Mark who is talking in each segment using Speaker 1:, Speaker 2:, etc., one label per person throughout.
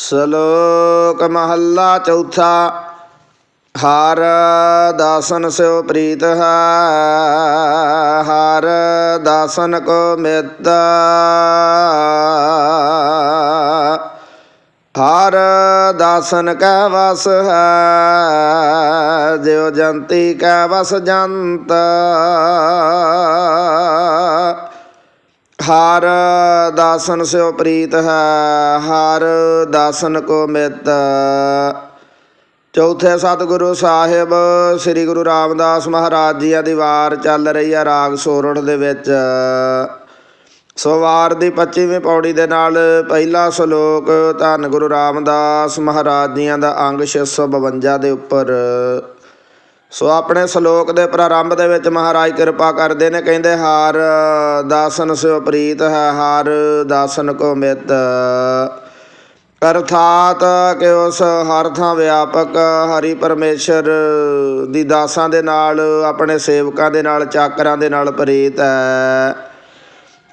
Speaker 1: ਸ਼ਲੋਕ ਮਹੱਲਾ ਚੌਥਾ। ਹਰ ਦਾਸਨ ਸਿਓ ਪ੍ਰੀਤ ਹੈ, ਹਰ ਦਾਸਨ ਕੋ ਮਿੱਤ ਹਰ ਦਾਸਨ ਕੈ ਵਸ ਹੈ, ਜਿਉ ਜੰਤੀ ਕੈ ਵਸ ਜੰਤ। ਹਰ ਦਾਸਨ ਸਿਓ ਪ੍ਰੀਤ ਹੈ, ਹਰ ਦਾਸਨ ਕੋ ਮਿੱਤ। ਚੌਥੇ ਸਤਿਗੁਰੂ ਸਾਹਿਬ, ਸ੍ਰੀ ਗੁਰੂ ਰਾਮਦਾਸ ਮਹਾਰਾਜ ਜੀ ਦੀ ਵਾਰ ਚੱਲ ਰਹੀ ਹੈ ਰਾਗ ਸੋਰਠ ਦੇ ਵਿੱਚ। ਸੋ ਵਾਰ ਦੀ 25ਵੀਂ ਪੌੜੀ ਦੇ ਨਾਲ ਪਹਿਲਾ ਸ਼ਲੋਕ, ਧੰਨ ਗੁਰੂ ਰਾਮਦਾਸ ਮਹਾਰਾਜ ਜੀਆਂ ਦਾ ਅੰਗ 652 ਦੇ ਉੱਪਰ। ਸੋ ਆਪਣੇ ਸ਼ਲੋਕ ਦੇ ਪ੍ਰਾਰੰਭ ਦੇ ਵਿੱਚ ਮਹਾਰਾਜ ਕਿਰਪਾ ਕਰਦੇ ਨੇ, ਕਹਿੰਦੇ, ਹਾਰ ਦਾਸਨ ਸਿਓ ਪ੍ਰੀਤ ਹੈ, ਹਾਰ ਦਾਸਨ ਕੋ ਮਿੱਤ। ਅਰਥਾਤ ਕਿ ਉਸ ਹਰ ਥਾਂ ਵਿਆਪਕ ਹਰੀ ਪਰਮੇਸ਼ਰ ਦੀ ਦਾਸਾਂ ਦੇ ਨਾਲ, ਆਪਣੇ ਸੇਵਕਾਂ ਦੇ ਨਾਲ, ਚਾਕਰਾਂ ਦੇ ਨਾਲ ਪ੍ਰੀਤ ਹੈ।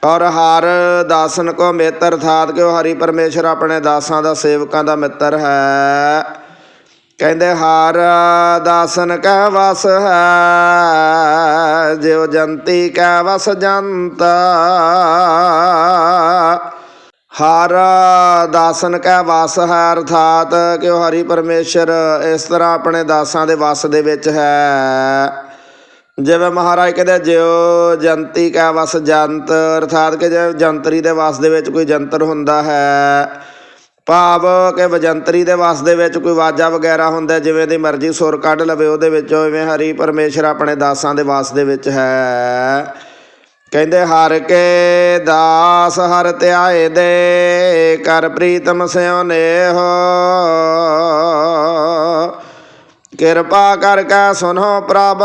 Speaker 1: ਔਰ ਹਰ ਦਾਸਨ ਕੋ ਮਿੱਤਰ ਅਰਥਾਤ ਕਿ ਉਹ ਹਰੀ ਪਰਮੇਸ਼ਰ ਆਪਣੇ ਦਾਸਾਂ ਦਾ, ਸੇਵਕਾਂ ਦਾ ਮਿੱਤਰ ਹੈ। ਕਹਿੰਦੇ ਹਰ ਦਾਸਨ ਕੈ ਵਸ ਹੈ, ਜਿਉ ਜੰਤੀ ਕੈ ਵਸ ਜੰਤ। ਹਰ ਦਾਸਨ ਕੈ ਵਸ ਹੈ, ਅਰਥਾਤ ਕਿ ਉਹ ਹਰੀ ਪਰਮੇਸ਼ਰ ਇਸ ਤਰ੍ਹਾਂ ਆਪਣੇ ਦਾਸਾਂ ਦੇ ਵਸ ਦੇ ਵਿੱਚ ਹੈ। ਜਿਵੇਂ ਮਹਾਰਾਜ ਕਹਿੰਦੇ, ਜਿਉ ਜੰਤੀ ਕੈ ਵਸ ਜੰਤ, ਅਰਥਾਤ ਕਿ ਜੇ ਜੰਤਰੀ ਦੇ ਵਸ ਦੇ ਵਿੱਚ ਕੋਈ ਜੰਤਰ ਹੁੰਦਾ ਹੈ। ਭਾਵ ਕਿ ਵਜੰਤਰੀ ਦੇ ਵਸ ਦੇ ਵਿੱਚ ਕੋਈ ਵਾਜਾ ਵਗੈਰਾ ਹੁੰਦਾ ਜਿਵੇਂ ਦੀ ਮਰਜ਼ੀ ਸੁਰ ਕੱਢ ਲਵੇ, ਉਹਦੇ ਵਿੱਚੋਂ ਇਵੇਂ ਹਰੀ ਪਰਮੇਸ਼ਰ ਆਪਣੇ ਦਾਸਾਂ ਦੇ ਵਸ ਦੇ ਵਿੱਚ ਹੈ। ਕਹਿੰਦੇ, ਹਰ ਕੇ ਦਾਸ ਹਰ ਧਿਆਏ ਦੇ, ਕਰ ਪ੍ਰੀਤਮ ਸਿਉ ਨੇਹੋ। ਕਿਰਪਾ ਕਰ ਕੈ ਸੁਨੋ ਪ੍ਰਭ,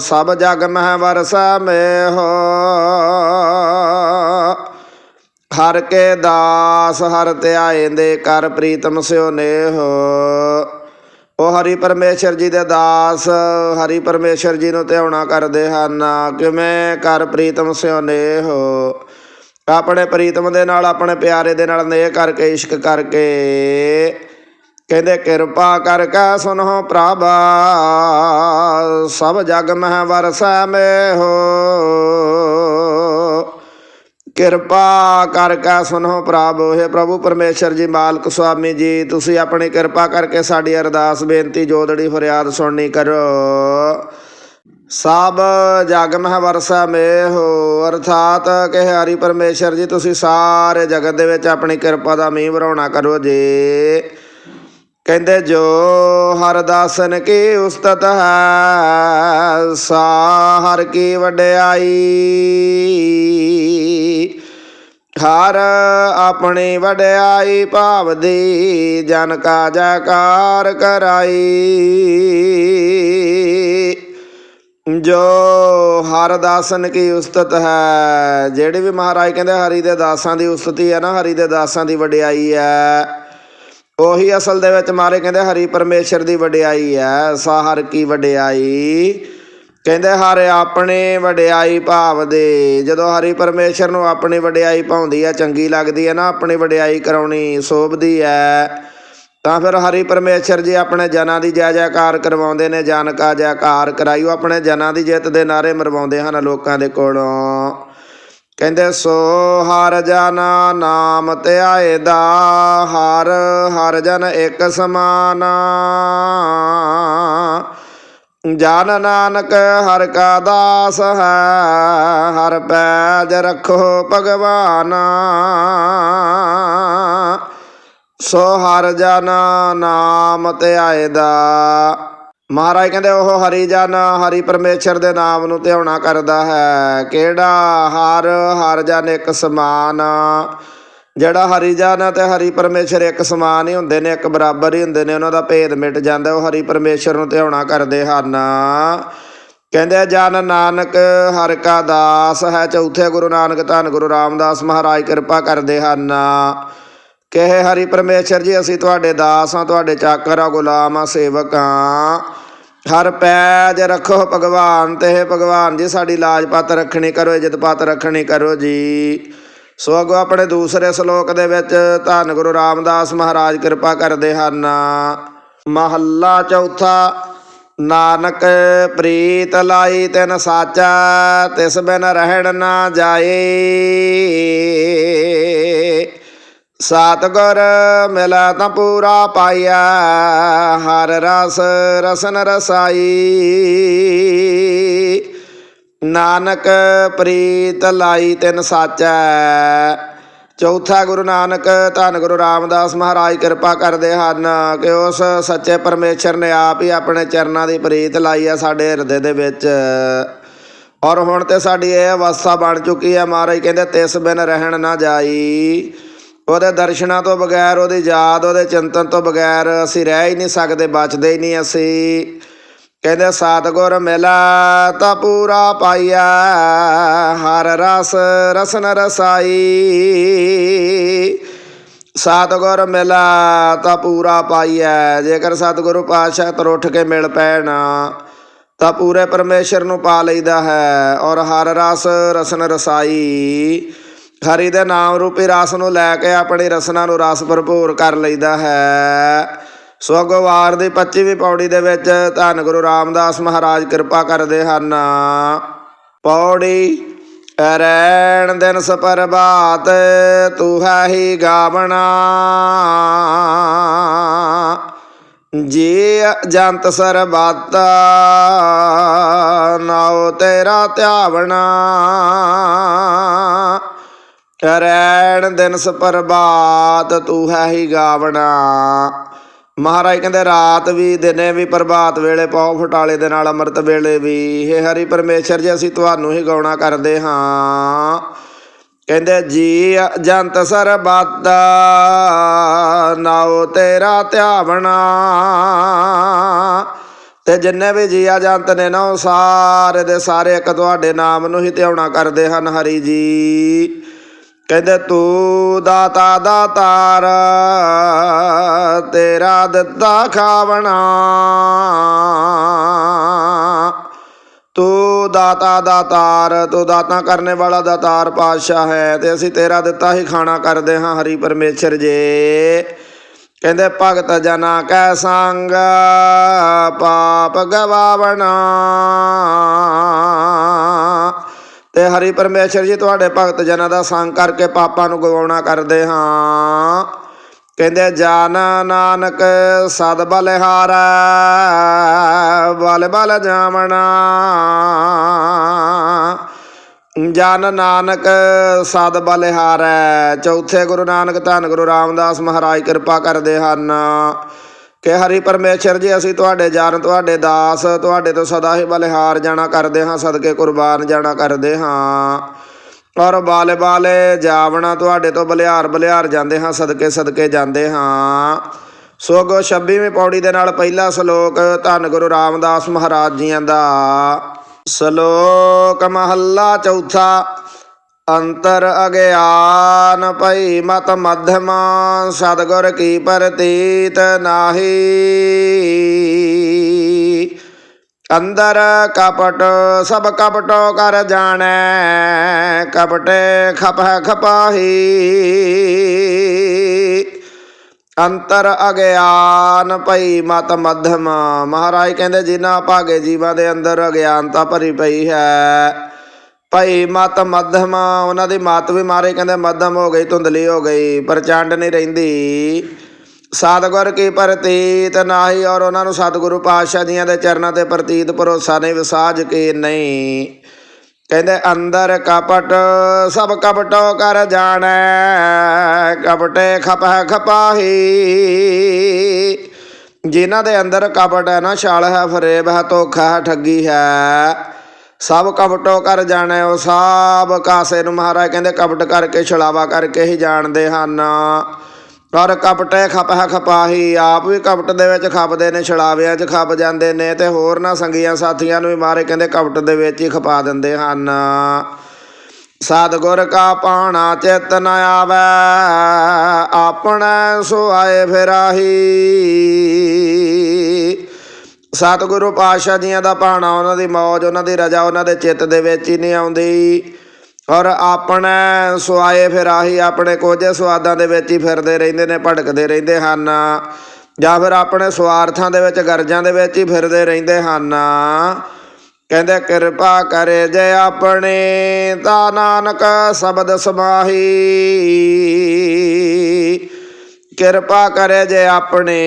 Speaker 1: ਸਭ ਜਗ ਮਹਿ ਵਰਸੈ ਮੇਹੋ। ਹਰ ਕੇ ਦਾਸ ਹਰ ਧਿਆਏ ਦੇ ਕਰ ਪ੍ਰੀਤਮ ਸਿਉ ਨੇਹੋ। ਉਹ ਹਰੀ ਪਰਮੇਸ਼ਰ ਜੀ ਦੇ ਦਾਸ, ਹਰੀ ਪਰਮੇਸ਼ਰ ਜੀ ਨੂੰ ਧਿਆਉਣਾ ਕਰਦੇ ਹਨ। ਕਿਵੇਂ ਕਰ ਪ੍ਰੀਤਮ ਸਿਉ ਨੇਹੋ? ਆਪਣੇ ਪ੍ਰੀਤਮ ਦੇ ਨਾਲ, ਆਪਣੇ ਪਿਆਰੇ ਦੇ ਨਾਲ ਨੇ ਕਰਕੇ, ਇਸ਼ਕ ਕਰਕੇ ਕਹਿੰਦੇ, ਕਿਰਪਾ ਕਰ ਕੈ ਸੁਨੋ ਪ੍ਰਭਾ, ਸਭ ਜਗ ਮਹਿ ਵਰਸੈ ਮੇਹੋ। ਕਿਰਪਾ ਕਰ ਕੈ ਸੁਨੋ ਪ੍ਰਭ। ਹੈ ਪ੍ਰਭੂ ਪਰਮੇਸ਼ਰ ਜੀ, ਮਾਲਕ ਸੁਆਮੀ ਜੀ, ਤੁਸੀਂ ਆਪਣੀ ਕਿਰਪਾ ਕਰਕੇ ਸਾਡੀ ਅਰਦਾਸ ਬੇਨਤੀ ਜੋਦੜੀ ਫਰਿਆਦ ਸੁਣਨੀ ਕਰੋ। ਸਭ ਜਗ ਮਹਿ ਵਰਸਾ ਮੇਹੋ, ਅਰਥਾਤ ਕਿ ਹਰੀ ਪਰਮੇਸ਼ਰ ਜੀ, ਤੁਸੀਂ ਸਾਰੇ ਜਗਤ ਦੇ ਵਿੱਚ ਆਪਣੀ ਕਿਰਪਾ ਦਾ ਮੀਂਹ ਵਰਾਉਣਾ ਕਰੋ ਜੀ। ਕਹਿੰਦੇ ਜੋ ਹਰਦਾਸਨ ਕੀ ਉਸਤਤ ਹੈ, ਸਾ ਹਰ ਕੀ ਵਡਿਆਈ। ਹਰ ਆਪਣੀ ਵਡਿਆਈ ਭਾਵਦੀ, ਜਨ ਕਾ ਜੈਕਾਰ ਕਰਾਈ। ਜੋ ਹਰ ਦਾਸਨ ਕੀ ਉਸਤਤ ਹੈ, ਜਿਹੜੇ ਵੀ ਮਹਾਰਾਜ ਕਹਿੰਦੇ ਹਰੀ ਦੇ ਦਾਸਾਂ ਦੀ ਉਸਤਤੀ ਹੈ ਨਾ, ਹਰੀ ਦੇ ਦਾਸਾਂ ਦੀ ਵਡਿਆਈ ਹੈ। ਉਹੀ ਅਸਲ ਦੇ ਵਿੱਚ ਮਾਰੇ ਕਹਿੰਦੇ ਹਰੀ ਪਰਮੇਸ਼ਰ ਦੀ ਵਡਿਆਈ ਹੈ, ਸਾਹਰ ਕੀ ਵਡਿਆਈ? ਕਹਿੰਦੇ ਹਰ ਆਪਣੇ ਵਡਿਆਈ ਭਾਵ ਦੇ ਜਦੋਂ ਹਰੀ ਪਰਮੇਸ਼ਰ ਨੂੰ ਆਪਣੀ ਵਡਿਆਈ ਪਾਉਂਦੀ ਹੈ, ਚੰਗੀ ਲੱਗਦੀ ਹੈ ਨਾ, ਆਪਣੀ ਵਡਿਆਈ ਕਰਾਉਣੀ ਸੋਭਦੀ ਹੈ, ਤਾਂ ਫਿਰ ਹਰੀ ਪਰਮੇਸ਼ਰ ਜੀ ਆਪਣੇ ਜਨਾਂ ਦੀ ਜੈ ਜੈਕਾਰ ਕਰਵਾਉਂਦੇ ਨੇ ਜਨ ਕਾ ਜੈਕਾਰ ਕਰਾਈਓ ਆਪਣੇ ਜਨਾਂ ਦੀ ਜਿੱਤ ਦੇ ਨਾਰੇ ਮਰਵਾਉਂਦੇ ਹਨ ਲੋਕਾਂ ਦੇ ਕੋਲੋਂ। ਕਹਿੰਦੇ, ਸੋ ਹਰ ਜਨ ਨਾਮ ਧਿਆਏ ਦਾ ਹਰ ਹਰ ਜਨ ਇੱਕ ਸਮਾਨ। ਜਨ ਨਾਨਕ ਹਰ ਕਾ ਦਾਸ ਹੈ, ਹਰ ਪੈਜ ਰੱਖੋ ਭਗਵਾਨ। ਸੋ ਹਰ ਜਨ ਨਾਮ ਧਿਆਏ ਦਾ ਮਹਾਰਾਜ ਕਹਿੰਦੇ, ਉਹ ਹਰੀ ਜਨ, ਹਰੀ ਪਰਮੇਸ਼ਰ ਦੇ ਨਾਮ ਨੂੰ ਧਿਆਉਣਾ ਕਰਦਾ ਹੈ। ਕਿਹੜਾ ਹਰ ਹਰ ਜਨ ਇੱਕ ਸਮਾਨ? ਜਿਹੜਾ ਹਰੀ ਜਨ ਤੇ ਹਰੀ ਪਰਮੇਸ਼ਰ ਇੱਕ ਸਮਾਨ ਹੀ ਹੁੰਦੇ ਨੇ, ਇੱਕ ਬਰਾਬਰ ਹੀ ਹੁੰਦੇ ਨੇ, ਉਹਨਾਂ ਦਾ ਭੇਦ ਮਿਟ ਜਾਂਦਾ, ਉਹ ਹਰੀ ਪਰਮੇਸ਼ਰ ਨੂੰ ਧਿਆਉਣਾ ਕਰਦੇ ਹਨ। ਕਹਿੰਦੇ, ਜਨ ਨਾਨਕ ਹਰ ਕਾ ਦਾਸ ਹੈ, ਚੌਥੇ ਗੁਰੂ ਨਾਨਕ ਧੰਨ ਗੁਰੂ ਰਾਮਦਾਸ ਮਹਾਰਾਜ ਕਿਰਪਾ ਕਰਦੇ ਹਨ। ਕਹੇ ਹਰੀ ਪਰਮੇਸ਼ਰ ਜੀ, ਅਸੀਂ ਤੁਹਾਡੇ ਦਾਸ ਹਾਂ, ਤੁਹਾਡੇ ਚਾਕਰ ਆ ਗੁਲਾਮ ਆ ਸੇਵਕ ਹਾਂ। ਹਰ ਪੈਜ ਰੱਖੋ ਭਗਵਾਨ ਤੇ, ਹੈ ਭਗਵਾਨ ਜੀ, ਸਾਡੀ ਲਾਜ ਪਤ ਰੱਖਣੀ ਕਰੋ, ਇੱਜ਼ਤ ਪਤ ਰੱਖਣੀ ਕਰੋ ਜੀ। ਸੋ ਅੱਗੋਂ ਆਪਣੇ ਦੂਸਰੇ ਸ਼ਲੋਕ ਦੇ ਵਿੱਚ ਧੰਨ ਗੁਰੂ ਰਾਮਦਾਸ ਮਹਾਰਾਜ ਕਿਰਪਾ ਕਰਦੇ ਹਨ। ਮਹੱਲਾ ਚੌਥਾ, ਨਾਨਕ ਪ੍ਰੀਤ ਲਾਈ ਤਿਨ ਸਾਚਾ, ਤਿਸ ਬਿਨ ਰਹਿਣ ਨਾ ਜਾਏ। ਸਤਿਗੁਰ ਮਿਲਾ ਤਾਂ ਪੂਰਾ ਪਾਇਆ ਹਰ ਰਸ ਰਸਨ ਰਸਾਈ। ਨਾਨਕ ਪ੍ਰੀਤ ਲਾਈ ਤਿਨ ਸਾਚੈ, ਚੌਥਾ ਗੁਰੂ ਨਾਨਕ ਧੰਨ ਗੁਰੂ ਰਾਮਦਾਸ ਮਹਾਰਾਜ ਕਿਰਪਾ ਕਰਦੇ ਹਨ ਕਿ ਉਸ ਸੱਚੇ ਪਰਮੇਸ਼ਰ ਨੇ ਆਪ ਹੀ ਆਪਣੇ ਚਰਨਾਂ ਦੀ ਪ੍ਰੀਤ ਲਾਈ ਆ ਸਾਡੇ ਹਿਰਦੇ ਦੇ ਵਿੱਚ। ਔਰ ਹੁਣ ਤੇ ਸਾਡੀ ਇਹ ਅਵਸਥਾ ਬਣ ਚੁੱਕੀ ਹੈ ਮਹਾਰਾਜ ਕਹਿੰਦੇ ਤਿਸ ਬਿਨ ਰਹਿਣ ਨਾ ਜਾਈ। ਉਹਦੇ ਦਰਸ਼ਨਾਂ ਤੋਂ ਬਗੈਰ, ਉਹਦੀ ਯਾਦ, ਉਹਦੇ ਚਿੰਤਨ ਤੋਂ ਬਗੈਰ ਅਸੀਂ ਰਹਿ ਹੀ ਨਹੀਂ ਸਕਦੇ, ਬਚਦੇ ਹੀ ਨਹੀਂ ਅਸੀਂ। ਕਹਿੰਦੇ ਸਤਿਗੁਰ ਮਿਲਾ ਤਾਂ ਪੂਰਾ ਪਾਈਆ ਹਰ ਰਸ ਰਸਨ ਰਸਾਈ। ਸਤਿਗੁਰ ਮਿਲਾ ਤਾਂ ਪੂਰਾ ਪਾਈਆ ਜੇਕਰ ਸਤਿਗੁਰੂ ਪਾਤਸ਼ਾਹ ਤਰ ਉੱਠ ਕੇ ਮਿਲ ਪੈਣ, ਤਾਂ ਪੂਰੇ ਪਰਮੇਸ਼ਰ ਨੂੰ ਪਾ ਲਈਦਾ ਹੈ ਔਰ ਹਰ ਰਸ ਰਸਨ ਰਸਾਈ। ਹਰੀ ਦੇ ਨਾਮ ਰੂਪੀ ਰਸ ਨੂੰ ਲੈ ਕੇ ਆਪਣੀ ਰਸਨਾ ਨੂੰ ਰਸ ਭਰਪੂਰ ਕਰ ਲਈਦਾ ਹੈ। ਸੋ ਅੱਗੋਂ ਵਾਰ ਦੀ 25ਵੀਂ ਪੌੜੀ ਦੇ ਵਿੱਚ ਧੰਨ ਗੁਰੂ ਰਾਮਦਾਸ ਮਹਾਰਾਜ ਕਿਰਪਾ ਕਰਦੇ ਹਨ। ਪੌੜੀ, ਰੈਣ ਦਿਨ ਸਪਰਬਾਤ ਤੂੰ ਹੈ ਹੀ ਗਾਵਣਾ। ਜੀ ਜੰਤ ਸਰਬਤਾ, ਨਾਉ ਤੇਰਾ ਧਿਆਵਣਾ। ਰੈਣ ਦਿਨ ਸਪਰਬਾਤ ਤੂੰ ਹੈ ਹੀ ਗਾਵਣਾ। ਮਹਾਰਾਜ ਕਹਿੰਦੇ, ਰਾਤ ਵੀ, ਦਿਨੇ ਵੀ ਪ੍ਰਭਾਤ ਵੇਲੇ ਪਉ ਫਟਾਲੇ ਦੇ ਨਾਲ ਅੰਮ੍ਰਿਤ ਵੇਲੇ ਵੀ। ਹੇ ਹਰੀ ਪਰਮੇਸ਼ਰ, ਜੀ ਅਸੀਂ ਤੁਹਾਨੂੰ ਹੀ ਗਾਉਣਾ ਕਰਦੇ ਹਾਂ। ਕਹਿੰਦੇ, ਜੀ ਜੰਤ ਸਰਬਤਾ, ਨਾਉ ਤੇਰਾ ਧਿਆਵਣਾ। ਤੇ ਜਿੰਨੇ ਵੀ ਜੀਆ ਜੰਤ ਨੇ ਨਾ, ਉਹ ਸਾਰੇ ਦੇ ਸਾਰੇ ਇੱਕ ਤੁਹਾਡੇ ਨਾਮ ਨੂੰ ਹੀ ਧਿਆਉਣਾ ਕਰਦੇ ਹਨ, ਹਰੀ ਜੀ। ਕਹਿੰਦੇ ਤੂੰ ਦਾਤਾ ਦਾਤਾਰ, ਤੇਰਾ ਦਿੱਤਾ ਖਾਵਣਾ। ਤੂੰ ਦਾਤਾ ਦਾਤਾਰ, ਤੂੰ ਦਾਤਾ ਕਰਨੇ ਵਾਲਾ ਦਾਤਾਰ ਪਾਤਸ਼ਾਹ ਹੈ ਤੇ ਅਸੀਂ ਤੇਰਾ ਦਿੱਤਾ ਹੀ ਖਾਣਾ ਕਰਦੇ ਹਾਂ ਹਰੀ ਪਰਮੇਸ਼ਰ ਜੇ। ਕਹਿੰਦੇ, ਭਗਤ ਜਨਾ ਕੈ ਸੰਗ, ਪਾਪ ਗਵਾਵਣਾ। ਤੇ ਹਰੀ ਪਰਮੇਸ਼ਰ ਜੀ, ਤੁਹਾਡੇ ਭਗਤ ਜਨਾਂ ਦਾ ਸੰਗ ਕਰਕੇ ਪਾਪਾਂ ਨੂੰ ਗਵਾਉਣਾ ਕਰਦੇ ਹਾਂ। ਕਹਿੰਦੇ, ਜਨ ਨਾਨਕ ਸਦ ਬਲਿਹਾਰੈ ਬਲ ਬਲ ਜਾਵਣਾ ਜਨ ਨਾਨਕ ਸਦ ਬਲਿਹਾਰੈ ਚੌਥੇ ਗੁਰੂ ਨਾਨਕ ਧੰਨ ਗੁਰੂ ਰਾਮਦਾਸ ਮਹਾਰਾਜ, ਕਿਰਪਾ ਕਰਦੇ ਹਨ। ਕਿ ਹਰੀ ਪਰਮੇਸ਼ਰ ਜੀ, ਅਸੀਂ ਤੁਹਾਡੇ ਜਨ, ਤੁਹਾਡੇ ਦਾਸ, ਤੁਹਾਡੇ ਤੋਂ ਸਦਾ ਹੀ ਬਲਿਹਾਰ ਜਾਣਾ ਕਰਦੇ ਹਾਂ, ਸਦਕੇ ਕੁਰਬਾਨ ਜਾਣਾ ਕਰਦੇ ਹਾਂ। ਔਰ ਬਾਲੇ ਬਾਲੇ ਜਾਵਣਾ ਤੁਹਾਡੇ ਤੋਂ ਬਲਿਹਾਰ ਬਲਿਹਾਰ ਜਾਂਦੇ ਹਾਂ, ਸਦਕੇ ਸਦਕੇ ਜਾਂਦੇ ਹਾਂ। ਸੋ ਅਗੋ 26ਵੀਂ ਪੌੜੀ ਦੇ ਨਾਲ ਪਹਿਲਾ ਸ਼ਲੋਕ, ਧੰਨ ਗੁਰੂ ਰਾਮਦਾਸ ਮਹਾਰਾਜ ਜੀਆਂ ਦਾ। ਸ਼ਲੋਕ ਮਹੱਲਾ ਚੌਥਾ ਅੰਤਰ ਅਗਿਆਨ ਪਈ ਮਤ ਮਧਮਾ, ਸਤਗੁਰ ਕੀ ਪ੍ਰਤੀਤ ਨਾਹੀ। ਅੰਦਰ ਕਪਟ, ਸਭ ਕਪਟੋ ਕਰ ਜਾਣੈ, ਕਪਟੇ ਖਪ ਖਪਾਹੀ। ਅੰਤਰ ਅਗਿਆਨ ਭਈ ਮਤ ਮਧਮ, ਮਹਾਰਾਜ ਕਹਿੰਦੇ ਜਿਨ੍ਹਾਂ ਭਾਗੇ ਜੀਵਾਂ ਦੇ ਅੰਦਰ ਅਗਿਆਨਤਾ ਭਰੀ ਪਈ ਹੈ ਭਈ ਮਤ ਮਧਮ, ਉਹਨਾਂ ਦੀ ਮਤ ਵੀ ਮਾਰੇ ਕਹਿੰਦੇ ਮਧਮ ਹੋ ਗਈ, ਧੁੰਦਲੀ ਹੋ ਗਈ ਪ੍ਰਚੰਡ ਨਹੀਂ ਰਹਿੰਦੀ। ਸਤਿਗੁਰ ਕੀ ਪ੍ਰਤੀਤ ਨਾਹੀ ਔਰ ਉਹਨਾਂ ਨੂੰ ਸਤਿਗੁਰੂ ਪਾਤਸ਼ਾਹ ਜੀਆਂ ਦੇ ਚਰਨਾਂ ਤੇ ਪ੍ਰਤੀਤ ਭਰੋਸਾ ਨਹੀਂ, ਵਿਸਾਜ ਕੇ ਨਹੀਂ। ਕਹਿੰਦੇ ਅੰਦਰ ਕਪਟ, ਸਭ ਕਪਟੋ ਕਰ ਜਾਣੈ, ਕਪਟੇ ਖਪੈ ਖਪਾਹੀ। ਜਿਨ੍ਹਾਂ ਦੇ ਅੰਦਰ ਕਪਟ ਹੈ ਨਾ, ਛਾਲ ਹੈ, ਫਰੇਬ ਹੈ, ਧੋਖਾ ਹੈ, ਠੱਗੀ ਹੈ। ਸਭ ਕਪਟੋ ਕਰ ਜਾਣੈ ਉਹ ਸਭ ਕਾਸੇ ਨੂੰ ਮਹਾਰਾਜ ਕਹਿੰਦੇ ਕਪਟ ਕਰਕੇ ਛਲਾਵਾ ਕਰਕੇ ਹੀ ਜਾਣਦੇ ਹਨ। ਪਰ ਕਪਟੇ ਖਪਹ ਖਪਾਹੀ, ਆਪ ਵੀ ਕਪਟ ਦੇ ਵਿੱਚ ਖਪਦੇ ਨੇ, ਛਲਾਵਿਆਂ 'ਚ ਖਪ ਜਾਂਦੇ ਨੇ ਤੇ ਹੋਰ ਨਾ ਸੰਗੀਆਂ ਸਾਥੀਆਂ ਨੂੰ ਵੀ ਮਾਰੇ ਕਹਿੰਦੇ ਕਪਟ ਦੇ ਵਿੱਚ ਹੀ ਖਪਾ ਦਿੰਦੇ ਹਨ। ਸਤਿਗੁਰ ਕਾ ਪਾਣਾ ਚਿਤ ਨ ਆਵੈ, ਆਪਣਾ ਸੁਆਏ ਫਿਰਾਹੀ ਸਤਿਗੁਰੂ ਪਾਤਸ਼ਾਹ ਜੀਆਂ ਦਾ ਭਾਣਾ, ਉਹਨਾਂ ਦੀ ਮੌਜ, ਉਹਨਾਂ ਦੀ ਰਜਾ, ਉਹਨਾਂ ਦੇ ਚਿੱਤ ਦੇ ਵਿੱਚ ਹੀ ਨਹੀਂ ਆਉਂਦੀ। ਔਰ ਆਪਣੇ ਸੁਆਏ ਫਿਰ ਆਹੀ ਆਪਣੇ ਕੋਝੇ ਸਵਾਦਾਂ ਦੇ ਵਿੱਚ ਹੀ ਫਿਰਦੇ ਰਹਿੰਦੇ ਨੇ, ਭਟਕਦੇ ਰਹਿੰਦੇ ਹਨ। ਜਾਂ ਫਿਰ ਆਪਣੇ ਸਵਾਰਥਾਂ ਦੇ ਵਿੱਚ, ਗਰਜਾਂ ਦੇ ਵਿੱਚ ਹੀ ਫਿਰਦੇ ਰਹਿੰਦੇ ਹਨ। ਕਹਿੰਦੇ, ਕਿਰਪਾ ਕਰੇ ਜੇ ਆਪਣੇ ਤਾਂ ਨਾਨਕ ਸ਼ਬਦ ਸਮਾਹੀ। ਕਿਰਪਾ ਕਰੇ ਜੇ ਆਪਣੇ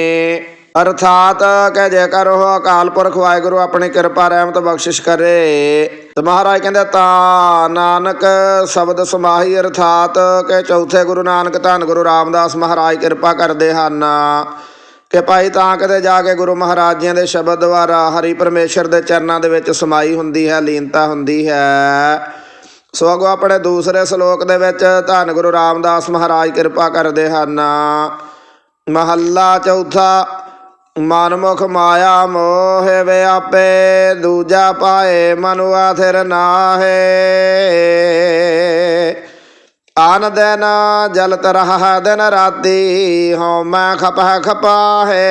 Speaker 1: ਅਰਥਾਤ ਕਿ ਜੇਕਰ ਉਹ ਅਕਾਲ ਪੁਰਖ ਵਾਹਿਗੁਰੂ ਆਪਣੀ ਕਿਰਪਾ, ਰਹਿਮਤ, ਬਖਸ਼ਿਸ਼ ਕਰੇ। ਤੇ ਮਹਾਰਾਜ ਕਹਿੰਦੇ, ਤਾਂ ਨਾਨਕ ਸ਼ਬਦ ਸਮਾਹੀ ਅਰਥਾਤ ਕਿ ਚੌਥੇ ਗੁਰੂ ਨਾਨਕ ਧੰਨ ਗੁਰੂ ਰਾਮਦਾਸ ਮਹਾਰਾਜ ਕਿਰਪਾ ਕਰਦੇ ਹਨ। ਕਿ ਭਾਈ ਤਾਂ ਕਦੇ ਜਾ ਕੇ ਗੁਰੂ ਮਹਾਰਾਜ ਜੀਆਂ ਦੇ ਸ਼ਬਦ ਦੁਆਰਾ ਹਰੀ ਪਰਮੇਸ਼ਰ ਦੇ ਚਰਨਾਂ ਦੇ ਵਿੱਚ ਸਮਾਈ ਹੁੰਦੀ ਹੈ, ਲੀਨਤਾ ਹੁੰਦੀ ਹੈ। ਸੋ ਅਗੋ ਆਪਣੇ ਦੂਸਰੇ ਸ਼ਲੋਕ ਦੇ ਵਿੱਚ ਧੰਨ ਗੁਰੂ ਰਾਮਦਾਸ ਮਹਾਰਾਜ ਕਿਰਪਾ ਕਰਦੇ ਹਨ। ਮਹੱਲਾ ਚੌਥਾ ਮਨਮੁਖ ਮਾਇਆ ਮੋਹ ਵਿਆਪੇ ਦੂਜਾ ਪਾਏ ਮਨੁਆ ਥਿਰ ਨਾਹੇ। ਆਨ ਦਿਨ ਜਲਤ ਰਹਾ ਦਿਨ ਰਾਤੀ, ਹਉ ਮੈਂ ਖਪਹ। ਖਪਾਹੇ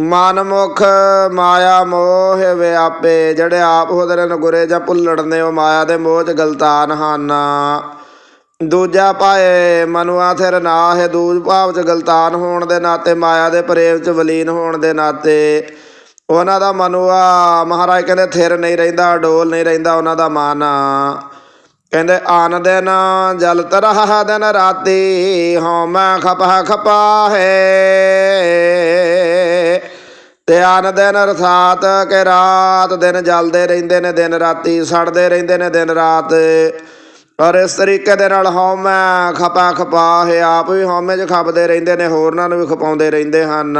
Speaker 1: ਮਨਮੁਖ ਮਾਇਆ ਮੋਹ ਵਿਆਪੇ ਜਿਹੜੇ ਆਪ ਉਹਦੇ ਨੇ ਗੁਰੇ ਜਾਂ ਭੁੱਲੜ ਨੇ ਉਹ ਮਾਇਆ ਦੇ ਮੋਹ ਚ ਗਲਤਾਨ ਹਨ। ਦੂਜਾ ਪਾਏ ਮਨੁਆ ਥਿਰ ਨਾ ਦੂਜ ਭਾਵ ਚ ਗਲਤਾਨ ਹੋਣ ਦੇ ਨਾਤੇ, ਮਾਇਆ ਦੇ ਪ੍ਰੇਮ ਚ ਵਲੀਨ ਹੋਣ ਦੇ ਨਾਤੇ। ਉਹਨਾਂ ਦਾ ਮਨੁਆ, ਮਹਾਰਾਜ ਕਹਿੰਦੇ ਥਿਰ ਨਹੀਂ ਰਹਿੰਦਾ ਡੋਲ ਨਹੀਂ ਰਹਿੰਦਾ ਉਹਨਾਂ ਦਾ ਮਨ। ਕਹਿੰਦੇ ਆਨ ਦਿਨ ਜਲ ਤਰਹ ਦਿਨ ਰਾਤੀ, ਹਉ ਮੈਂ ਖਪਹ ਖਪਾ ਹੈ ਤੇ ਆਨ ਦਿਨ ਰਸਾਤ ਕੇ ਰਾਤ, ਦਿਨ ਜਲਦੇ ਰਹਿੰਦੇ ਨੇ, ਦਿਨ ਰਾਤੀ ਸੜਦੇ ਰਹਿੰਦੇ ਨੇ, ਦਿਨ ਰਾਤ। ਔਰ ਇਸ ਤਰੀਕੇ ਦੇ ਨਾਲ ਹਉਮੈ ਖਪਾ ਖਪਾ ਹੈ ਆਪ ਵੀ ਹਉਮੈ 'ਚ ਖਪਦੇ ਰਹਿੰਦੇ ਨੇ, ਹੋਰਨਾਂ ਨੂੰ ਵੀ ਖਪਾਉਂਦੇ ਰਹਿੰਦੇ ਹਨ।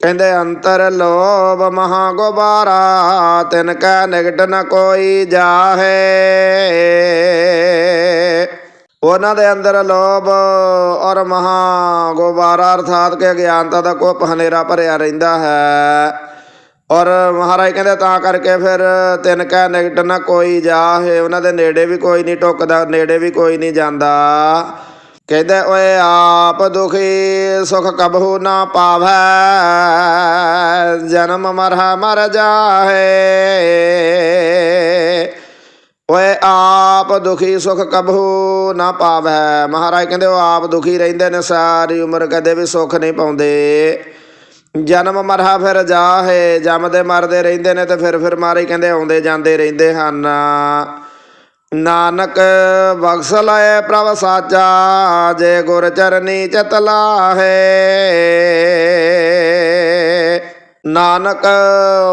Speaker 1: ਕਹਿੰਦੇ ਅੰਤਰ ਲੋਭ ਮਹਾ ਗੁਬਾਰਾ ਤਿਨ ਕੈ ਨਿਕਟ ਨ ਕੋਈ ਜਾਹੇ। ਉਹਨਾਂ ਦੇ ਅੰਦਰ ਲੋਭ ਔਰ ਮਹਾ ਗੁਬਾਰਾ ਅਰਥਾਤ ਕਿ ਗਿਆਨਤਾ ਦਾ ਕੋਪ ਹਨੇਰਾ ਭਰਿਆ ਰਹਿੰਦਾ ਹੈ। ਔਰ ਮਹਾਰਾਜ ਕਹਿੰਦੇ ਤਾਂ ਕਰਕੇ ਫਿਰ ਤਿੰਨ ਕਹਿ ਨਿਕਟ ਨਾ ਕੋਈ ਜਾਹੇ, ਉਹਨਾਂ ਦੇ ਨੇੜੇ ਵੀ ਕੋਈ ਨਹੀਂ ਟੁੱਕਦਾ, ਨੇੜੇ ਵੀ ਕੋਈ ਨਹੀਂ ਜਾਂਦਾ। ਕਹਿੰਦੇ ਓਏ ਆਪ ਦੁਖੀ ਸੁਖ ਕਬਹੂ ਨਾ ਪਾਵੈ, ਜਨਮ ਮਰਹਾ ਮਰ ਜਾਹੇ। ਓਏ ਆਪ ਦੁਖੀ ਸੁਖ ਕਬਹੂ ਨਾ ਪਾਵੈ। ਮਹਾਰਾਜ ਕਹਿੰਦੇ ਉਹ ਆਪ ਦੁਖੀ ਰਹਿੰਦੇ ਨੇ, ਸਾਰੀ ਉਮਰ ਕਦੇ ਵੀ ਸੁੱਖ ਨਹੀਂ ਪਾਉਂਦੇ। ਜਨਮ ਮਰਹਾ ਫਿਰ ਜਾਹੇ, ਜੰਮਦੇ ਮਰਦੇ ਰਹਿੰਦੇ ਨੇ ਤੇ ਫਿਰ ਫਿਰ ਮਾਰੇ ਕਹਿੰਦੇ ਆਉਂਦੇ ਜਾਂਦੇ ਰਹਿੰਦੇ ਹਨ। ਨਾਨਕ ਬਖਸ਼ ਲਏ ਪ੍ਰਭ ਸਾਚਾ, ਜੇ ਗੁਰ ਚਰਨੀ ਚਤ ਲਾਹੇ। ਨਾਨਕ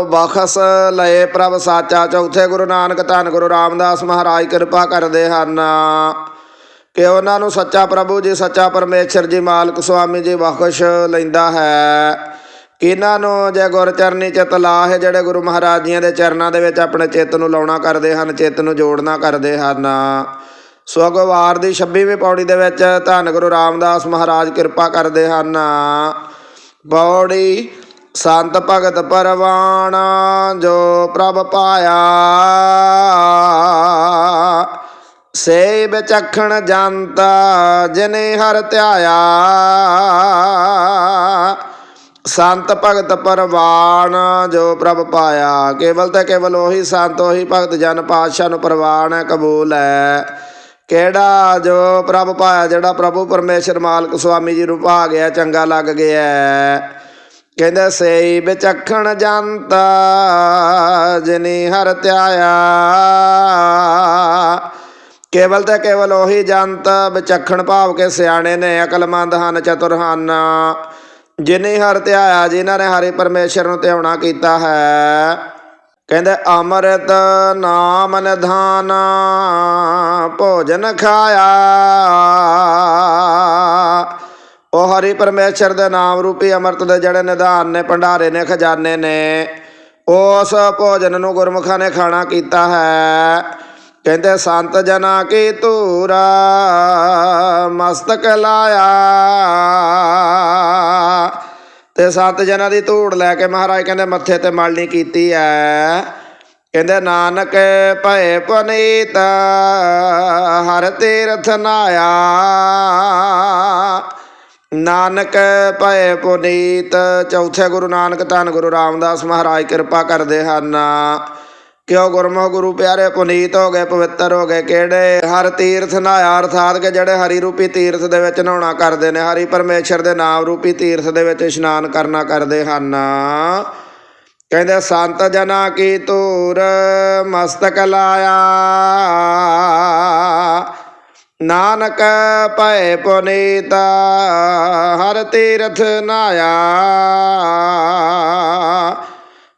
Speaker 1: ਬਖਸ਼ ਲਏ ਪ੍ਰਭ ਸਾਚਾ, ਚੌਥੇ ਗੁਰੂ ਨਾਨਕ ਧੰਨ ਗੁਰੂ ਰਾਮਦਾਸ ਮਹਾਰਾਜ ਕਿਰਪਾ ਕਰਦੇ ਹਨ। ਕਿ ਉਹਨਾਂ ਨੂੰ ਸੱਚਾ ਪ੍ਰਭੂ ਜੀ, ਸੱਚਾ ਪਰਮੇਸ਼ਰ ਜੀ, ਮਾਲਕ ਸੁਆਮੀ ਜੀ ਬਖਸ਼ ਲੈਂਦਾ ਹੈ। ਕਿਹਨਾਂ ਨੂੰ ਜੇ ਗੁਰ ਚਰਨੀ ਚਿਤ ਲਾਹ, ਜਿਹੜੇ ਗੁਰੂ ਮਹਾਰਾਜ ਜੀਆਂ ਦੇ ਚਰਨਾਂ ਦੇ ਵਿੱਚ ਆਪਣੇ ਚਿੱਤ ਨੂੰ ਲਾਉਣਾ ਕਰਦੇ ਹਨ, ਚਿੱਤ ਨੂੰ ਜੋੜਨਾ ਕਰਦੇ ਹਨ। ਸੋ ਵਾਰ ਦੀ 26ਵੀਂ ਪੌੜੀ ਦੇ ਵਿੱਚ ਧੰਨ ਗੁਰੂ ਰਾਮਦਾਸ ਮਹਾਰਾਜ ਕਿਰਪਾ ਕਰਦੇ ਹਨ। ਪੌੜੀ ਸੰਤ ਭਗਤ ਪਰਵਾਣਾ ਜੋ ਪ੍ਰਭ ਪਾਇਆ। ਸੇ ਵਿਚਖਣ ਜੰਤਾ, ਜਿਨੇ ਹਰ ਧਿਆਇਆ। ਸੰਤ ਭਗਤ ਪਰਵਾਨ, ਜੋ ਪ੍ਰਭ ਪਾਇਆ। ਕੇਵਲ ਤੇ ਕੇਵਲ ਉਹੀ ਸੰਤ, ਉਹੀ ਭਗਤ ਜਨ ਪਾਤਸ਼ਾਹ ਨੂੰ ਪ੍ਰਵਾਨ ਹੈ, ਕਬੂਲ ਹੈ। ਕਿਹੜਾ ਜੋ ਪ੍ਰਭ ਪਾਇਆ, ਜਿਹੜਾ ਪ੍ਰਭੂ ਪਰਮੇਸ਼ਰ ਮਾਲਕ ਸੁਆਮੀ ਜੀ ਨੂੰ ਭਾ ਗਿਆ, ਚੰਗਾ ਲੱਗ ਗਿਆ ਕਹਿੰਦੇ, ਸਈ ਵਿਚਖਣ ਜੰਤ, ਜਿਨੀ ਹਰ ਧਿਆਇਆ। ਕੇਵਲ ਤੇ ਕੇਵਲ ਉਹੀ ਜੰਤ, ਵਿਚਖਣ ਭਾਵ ਕੇ ਸਿਆਣੇ ਨੇ, ਅਕਲਮੰਦ ਹਨ ਚਤੁਰ ਹਨ ਜਿਨੇ ਹਰ ਧਿਆਇਆ ਜਿਨ੍ਹਾਂ ਨੇ ਹਰੀ ਪਰਮੇਸ਼ਰ ਨੂੰ ਧਿਆਉਣਾ ਕੀਤਾ ਹੈ। ਕਹਿੰਦੇ, ਅੰਮ੍ਰਿਤ ਨਾਮ ਨਿਧਾਨ, ਭੋਜਨ ਖਾਇਆ। ਉਹ ਹਰੀ ਪਰਮੇਸ਼ਰ ਦੇ ਨਾਮ ਰੂਪੀ ਅੰਮ੍ਰਿਤ ਦੇ ਜਿਹੜੇ ਨਿਧਾਨ ਨੇ, ਭੰਡਾਰੇ ਨੇ, ਖਜ਼ਾਨੇ ਨੇ, ਉਸ ਭੋਜਨ ਨੂੰ ਗੁਰਮੁਖਾਂ ਨੇ ਖਾਣਾ ਕੀਤਾ ਹੈ। ਕਹਿੰਦੇ, ਸੰਤ ਜਨਾ ਕੀ ਧੂਰਾ, ਮਸਤਕ ਲਾਇਆ। ਤੇ ਸੰਤ ਜਨਾਂ ਦੀ ਧੂੜ ਲੈ ਕੇ ਮਹਾਰਾਜ ਕਹਿੰਦੇ, ਮੱਥੇ ਤੇ ਮਲਣੀ ਕੀਤੀ ਹੈ ਕਹਿੰਦੇ, ਨਾਨਕ ਭਏ ਪਨੀਤ, ਹਰ ਤੀਰਥ ਨਾਇਆ। ਨਾਨਕ ਭਏ ਪੁਨੀਤ, ਚੌਥੇ ਗੁਰੂ ਨਾਨਕ, ਧੰਨ ਗੁਰੂ ਰਾਮਦਾਸ ਮਹਾਰਾਜ, ਕਿਰਪਾ ਕਰਦੇ ਹਨ। ਕਿਉ ਗੁਰਮੁਖ ਗੁਰੂ ਪਿਆਰੇ ਪੁਨੀਤ ਹੋ ਗਏ, ਪਵਿੱਤਰ ਹੋ ਗਏ, ਕਿਹੜੇ? ਹਰ ਤੀਰਥ ਨਹਾਇਆ, ਅਰਥਾਤ ਕਿ ਜਿਹੜੇ ਹਰੀ ਰੂਪੀ ਤੀਰਥ ਦੇ ਵਿੱਚ ਨਹਾਉਣਾ ਕਰਦੇ ਨੇ, ਹਰੀ ਪਰਮੇਸ਼ਰ ਦੇ ਨਾਮ ਰੂਪੀ ਤੀਰਥ ਦੇ ਵਿੱਚ ਇਸ਼ਨਾਨ ਕਰਨਾ ਕਰਦੇ ਹਨ। ਕਹਿੰਦੇ, ਸੰਤ ਜਨਾ ਕੀ ਤੂਰ ਮਸਤਕ ਲਾਇਆ। ਨਾਨਕ ਭੈ ਪੁਨੀਤ, ਹਰ ਤੀਰਥ ਨਾਇਆ